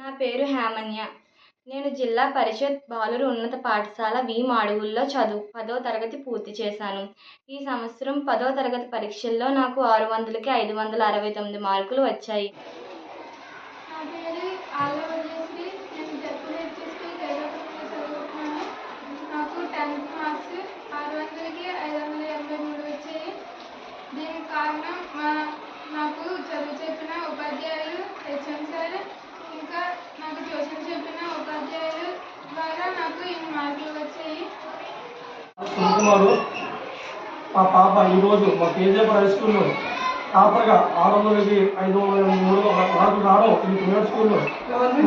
నా పేరు హేమన్య. నేను జిల్లా పరిషత్ బాలురు ఉన్నత పాఠశాల వి మాడుగుల్లో చదువు. పదో తరగతి పూర్తి చేశాను. ఈ సంవత్సరం పదో తరగతి పరీక్షల్లో నాకు ఆరు వందలకి ఐదు వందల అరవై తొమ్మిది మార్కులు వచ్చాయి. నాకు టెన్త్ మార్క్స్ ఆరు వందలకి ఐదు వందల ఎనభై మూడు వచ్చాయి దీనికి కారణం మా నాకు చదువు చెప్పిన ఉపాధ్యాయులు హెచ్ఎం సార్ ఇంకా నాకు ట్యూషన్ చెప్పిన ఉపాధ్యాయులు సుకుమారు మా పాప ఈరోజు మా కేజీఎఫ్ హై స్కూల్లో టాపర్గా ఆరు వందలకి ఐదు వందల మూడు మార్కులు రావడం ఈ ప్రైవేట్ స్కూల్లో.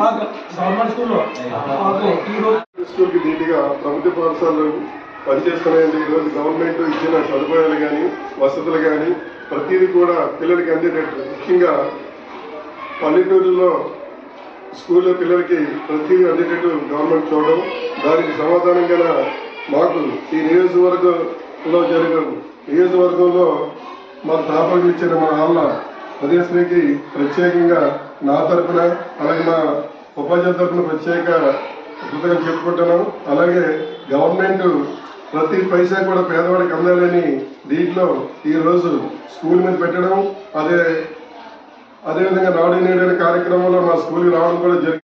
మాకు గవర్నమెంట్ స్కూల్లో మాకు ఈరోజు స్కూల్కి ధీటుగా ప్రభుత్వ పాఠశాలలు పనిచేస్తున్నాయండి. ఈరోజు గవర్నమెంట్ ఇచ్చిన సదుపాయాలు కానీ వసతులు కానీ ప్రతిదీ కూడా పిల్లలకి అందేటట్టు. ముఖ్యంగా పల్లెటూరులో స్కూల్లో పిల్లలకి ప్రతిదీ అందేటట్టు గవర్నమెంట్ చూడడం దానికి సమాధానంగా మాకు ఈ నియోజకవర్గంలో జరిగిన నియోజకవర్గంలో మాకు టాపర్లు ఇచ్చిన మా ఆళ్ళ ప్రదేశానికి ప్రత్యేకంగా నా తరపున అలాగే మా ఉపాధ్యాయుల తరపున ప్రత్యేక కృతజ్ఞతలు చెప్పుకుంటున్నాం. అలాగే గవర్నమెంట్ ప్రతి పైసా కూడా పేదవాడికి అందాలని దీంట్లో ఈరోజు స్కూల్ మీద పెట్టడం అదే అదేవిధంగా నాడు నేడు అనే కార్యక్రమంలో మా స్కూల్కి రావడం కూడా జరిగింది